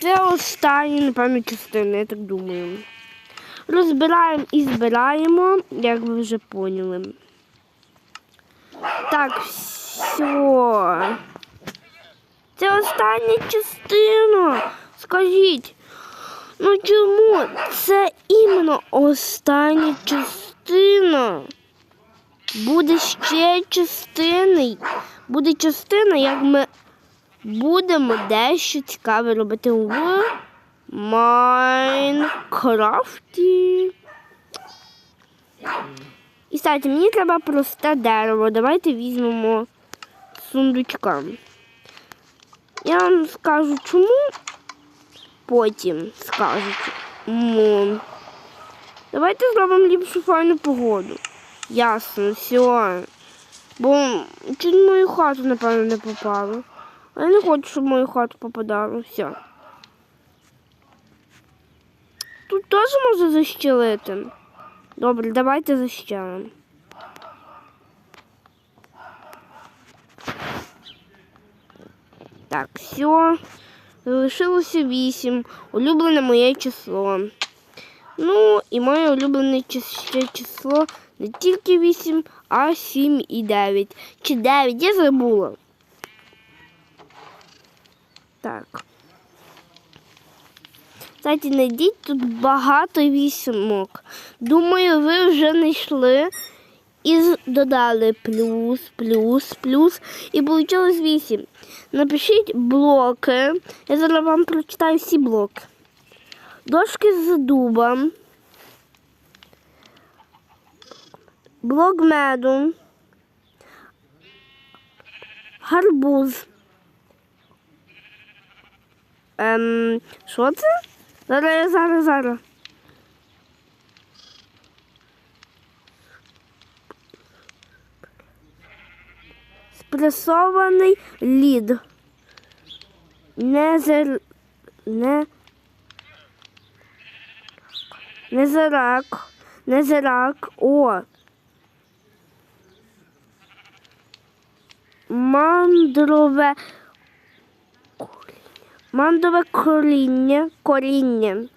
Це останні, напевно, частини, я так думаю. Розбираємо і збираємо, як ви вже поняли. Так, все. Це остання частина. Скажіть, ну чому це іменно остання частина? Буде ще частини. Буде частина, як ми будемо дещо цікаве робити в Майнкрафті. І кстати, мені треба просте дерево. Давайте візьмемо сундучка. Я вам скажу чому. Потім скажуть. М. Давайте зробимо ліпшу файну погоду. Ясно, все. Бо чуть мою хату, напевно, не попало. А я не хочу, щоб в мою хату попадало. Все. Тут теж можна защелити. Добре, давайте защелимо. Так, все. Залишилося 8. Улюблене моє число. Ну, і моє улюблене число не тільки 8, а 7 і 9. Чи 9, я забула. Так. Кстати, знайдіть тут багато вісімок. Думаю, ви вже знайшли і додали плюс, плюс, плюс. І вийшло 8. Напишіть блоки. Я зараз вам прочитаю всі блоки. Дошки з дуба. Блок меду. Гарбуз. Ем, що це? Зараз, зараз, зараз. Спресований лід. Незер... Не... Незирак. Незирак. О. Мандрове. Мандове коріння. Коріння.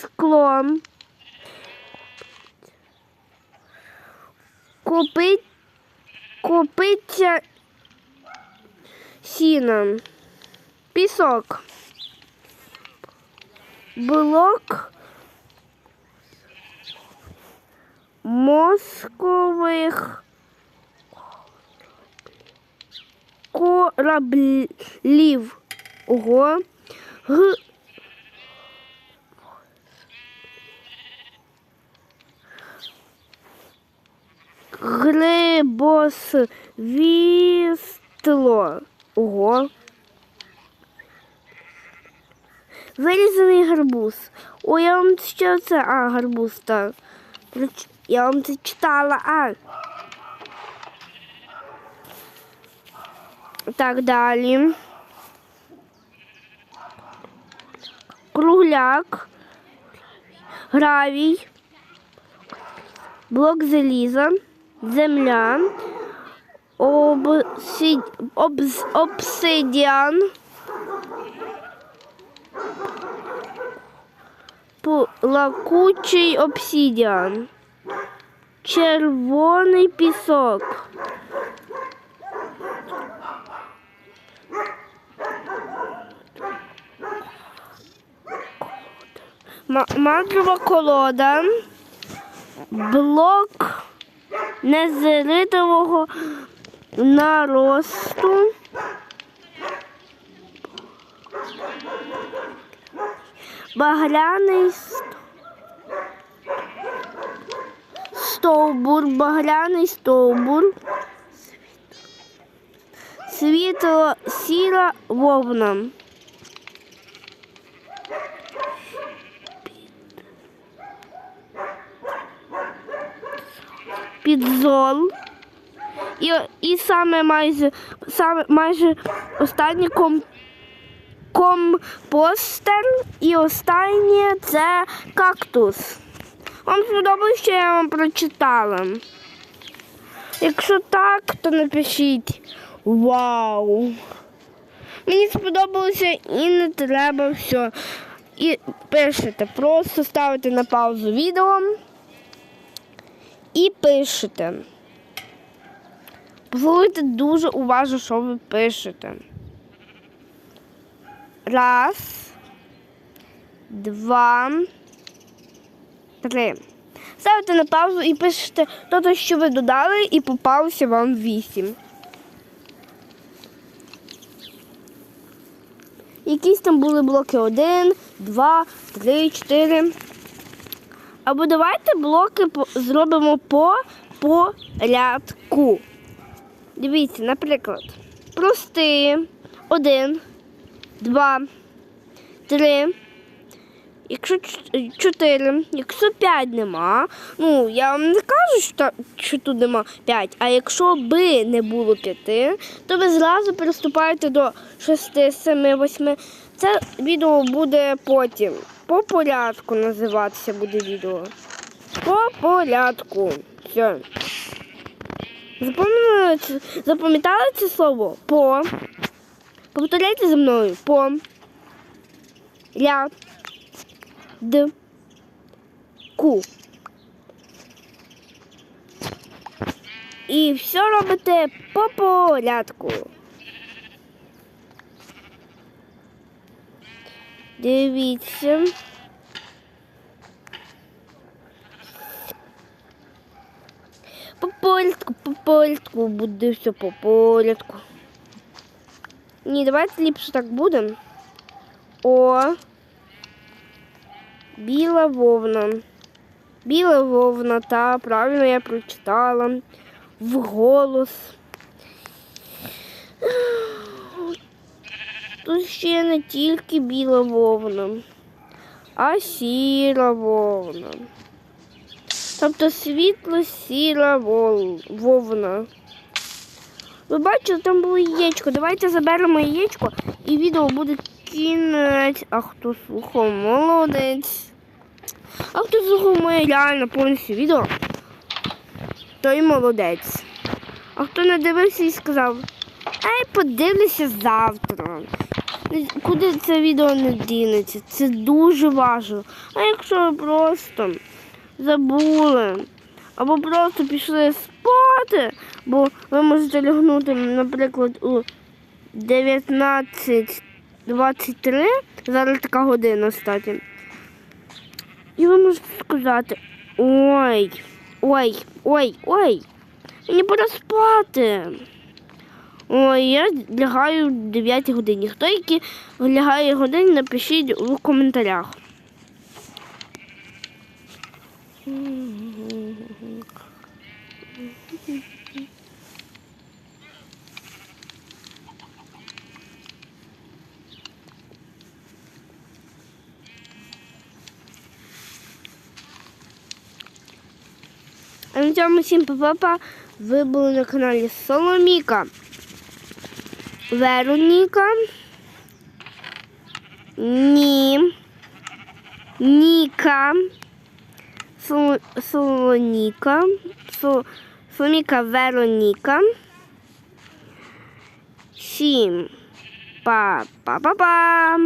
Скло. Купить. Купиться сіна. Пісок. Блок мозкових кораблів. Ого. Г. Грибосвістло. Ого. Вирізаний гарбуз. О, я вам що це? А, гарбуз, так. Я вам це читала, а. Так, далі. Кругляк. Гравій. Блок заліза. Земля. Обсид... обс... Обсидіан. Плакучий обсидіан. Червоний пісок. Мандрова колода. Блок незритового наросту. Багряний стовбур, багряний стовбур. Світло сіра вовна. Підзол. І, і саме майже, саме майже останній ком, компостер і останнє це кактус. Вам сподобалось, що я вам прочитала? Якщо так, то напишіть Вау! Мені сподобалося і не треба все. І пишете, просто ставите на паузу відео і пишете. Послухайте дуже уважно, що ви пишете. Раз, два, три. Ставите на паузу і пишете то, що ви додали, і попалося вам вісім. Якісь там були блоки 1, 2, 3, 4. Або давайте блоки зробимо по порядку. Дивіться, наприклад, прости. 1, 2, 3. Якщо 4, якщо 5 нема, ну я вам не кажу, що, що тут нема 5, а якщо би не було 5, то ви зразу переступаєте до 6, 7, 8. Це відео буде потім. По порядку називатися буде відео. По порядку. Все. Запам'ятали це, слово? По. Повторяйте за мною. По. Ля. Д. Ку. І все робите по порядку. Дивіться. По порядку, по порядку, буде все по порядку. Ні, давайте ліпше так буде. О. Біла вовна. Біла вовна, та правильно я прочитала. Вголос. Тут ще не тільки біла вовна, а сіра вовна. Тобто світло-сіра вовна. Ви бачили, там було яєчко. Давайте заберемо яєчко і відео буде кінець. А хто слухав, молодець. А хто слухав моє реально повністю відео, той молодець. А хто не дивився і сказав, ай, подивлюся завтра. Куди це відео не дінеться? Це дуже важливо. А якщо ви просто забули або просто пішли спати, бо ви можете лягнути, наприклад, у 19.23, зараз така година статі. І ви можете сказати, ой, ой, ой, ой, мені пора спати. Ой, я лягаю в 9 годині. Хто які лягає годині, напишіть у коментарях. А на цьому всім папа. Ви були на каналі Соломіка. Вероніка. Ні. Ніка. Сол- Солоніка. Со- Соломіка Вероніка. Сім. па-па-па-па.